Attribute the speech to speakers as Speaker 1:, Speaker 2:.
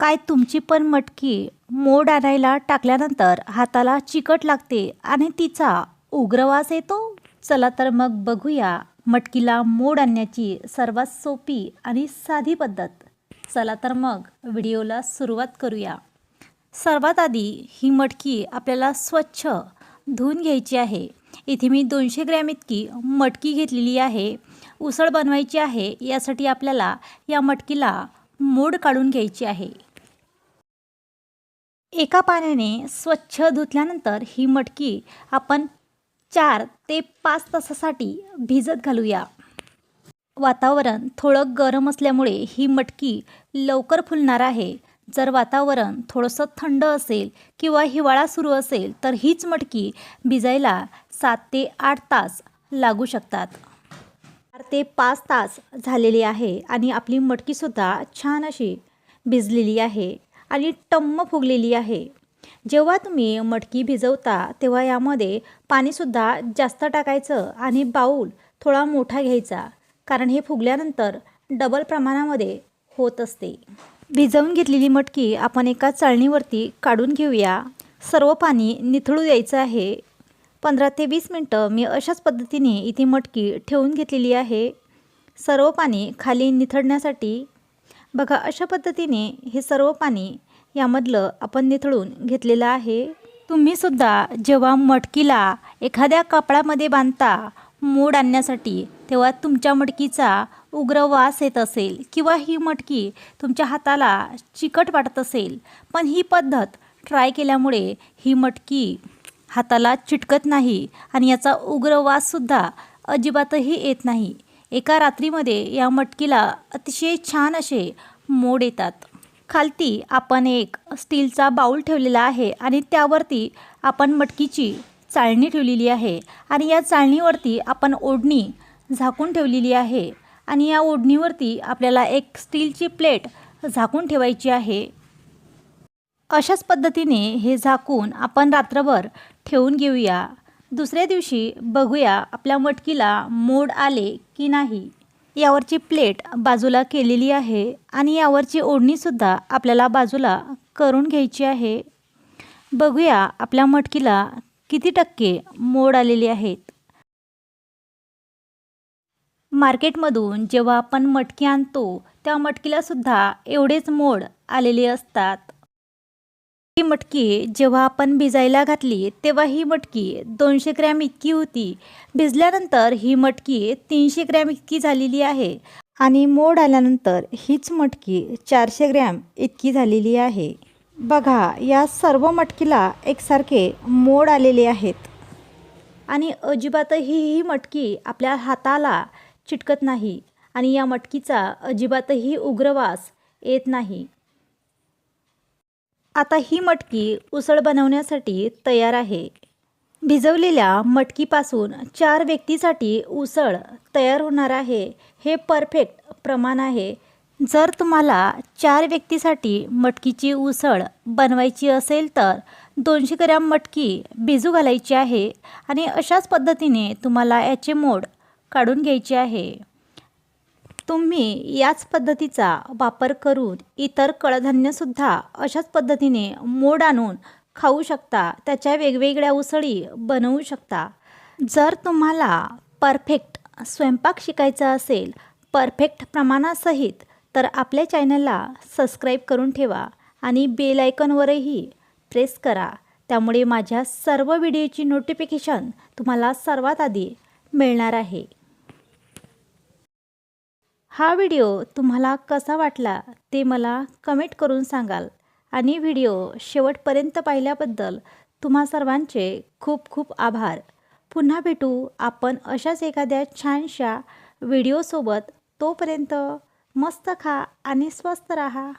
Speaker 1: काय तुमची पण मटकी मोड आणायला टाकल्यानंतर हाताला चिकट लागते आणि तिचा उग्रवास येतो? चला तर मग बघूया मटकीला मोड आणण्याची सर्वात सोपी आणि साधी पद्धत. चला तर मग व्हिडिओला सुरुवात करूया. सर्वात आधी ही मटकी आपल्याला स्वच्छ धुवून घ्यायची आहे. इथे मी दोनशे ग्रॅम इतकी मटकी घेतलेली आहे. उसळ बनवायची आहे. यासाठी आपल्याला या मटकीला मोड काढून घ्यायची आहे. एका पाण्याने स्वच्छ धुतल्यानंतर ही मटकी आपण चार ते पाच तासासाठी भिजत घालूया. वातावरण थोडं गरम असल्यामुळे ही मटकी लवकर फुलणार आहे. जर वातावरण थोडंसं थंड असेल किंवा हिवाळा सुरू असेल तर हीच मटकी भिजायला सात ते आठ तास लागू शकतात. चार ते पाच तास झालेले आहे आणि आपली मटकीसुद्धा छान अशी भिजलेली आहे. आणि टम्म फुगलेली आहे. जेव्हा तुम्ही मटकी भिजवता तेव्हा यामध्ये पाणीसुद्धा जास्त टाकायचं आणि बाऊल थोडा मोठा घ्यायचा कारण हे फुगल्यानंतर डबल प्रमाणामध्ये होत असते. भिजवून घेतलेली मटकी आपण एका चाळणीवरती काढून घेऊया. सर्व पाणी निथळू द्यायचं आहे. पंधरा ते वीस मिनटं मी अशाच पद्धतीने इथे मटकी ठेवून घेतलेली आहे. सर्व पाणी खाली निथळण्यासाठी बघा अशा पद्धतीने हे सर्व पाणी यामधलं आपण निथळून घेतलेलं आहे. तुम्हीसुद्धा जेव्हा मटकीला एखाद्या कापडामध्ये बांधता मोड आणण्यासाठी तेव्हा तुमच्या मटकीचा उग्र वास येत असेल किंवा ही मटकी तुमच्या हाताला चिकट वाटत असेल पण ही पद्धत ट्राय केल्यामुळे ही मटकी हाताला चिटकत नाही आणि याचा उग्र वाससुद्धा अजिबातही येत नाही. एका रात्रीमध्ये या मटकीला अतिशय छान असे मोड येतात. खालती आपण एक स्टीलचा बाऊल ठेवलेला आहे आणि त्यावरती आपण मटकीची चाळणी ठेवलेली आहे आणि या चाळणीवरती आपण ओढणी झाकून ठेवलेली आहे आणि या ओढणीवरती आपल्याला एक स्टीलची प्लेट झाकून ठेवायची आहे. अशाच पद्धतीने हे झाकून आपण रात्रभर ठेवून घेऊया. दुसऱ्या दिवशी बघूया आपल्या मटकीला मोड आले की नाही. यावरची प्लेट बाजूला केलेली आहे आणि यावरची ओढणीसुद्धा आपल्याला बाजूला करून घ्यायची आहे. बघूया आपल्या मटकीला किती टक्के मोड आलेले आहेत. मार्केटमधून जेव्हा आपण मटकी आणतो त्या मटकीलासुद्धा एवढेच मोड आलेले असतात. ही मटकी जेव्हा आपण भिजायला घातली तेव्हा ही मटकी दोनशे ग्रॅम इतकी होती. भिजल्यानंतर ही मटकी तीनशे ग्रॅम इतकी झालेली आहे आणि मोड आल्यानंतर हीच मटकी चारशे ग्रॅम इतकी झालेली आहे. बघा या सर्व मटकीला एकसारखे मोड आलेले आहेत आणि अजिबातही ही मटकी आपल्या हाताला चिटकत नाही आणि या मटकीचा अजिबातही उग्रवास येत नाही. आता ही मटकी उसळ बनवण्यासाठी तयार आहे. भिजवलेल्या मटकीपासून चार व्यक्तीसाठी उसळ तयार होणार आहे. हे परफेक्ट प्रमाण आहे. जर तुम्हाला चार व्यक्तीसाठी मटकीची उसळ बनवायची असेल तर दोनशे ग्रॅम मटकी भिजू घालायची आहे आणि अशाच पद्धतीने तुम्हाला याचे मोड काढून घ्यायचे आहे. तुम्ही याच पद्धतीचा वापर करून इतर कडधान्यसुद्धा अशाच पद्धतीने मोड आणून खाऊ शकता. त्याच्या वेगवेगळ्या उसळी बनवू शकता. जर तुम्हाला परफेक्ट स्वयंपाक शिकायचा असेल परफेक्ट प्रमाणासहित तर आपल्या चॅनलला सबस्क्राईब करून ठेवा आणि बेल आयकॉनवरही प्रेस करा. त्यामुळे माझ्या सर्व व्हिडिओची नोटिफिकेशन तुम्हाला सर्वात आधी मिळणार आहे. हा व्हिडिओ तुम्हाला कसा वाटला ते मला कमेंट करून सांगाल. आणि व्हिडिओ शेवटपर्यंत पाहिल्याबद्दल तुम्हा सर्वांचे खूप खूप आभार. पुन्हा भेटू आपण अशाच एखाद्या छानशा व्हिडिओसोबत. तोपर्यंत मस्त खा आणि स्वस्त राहा.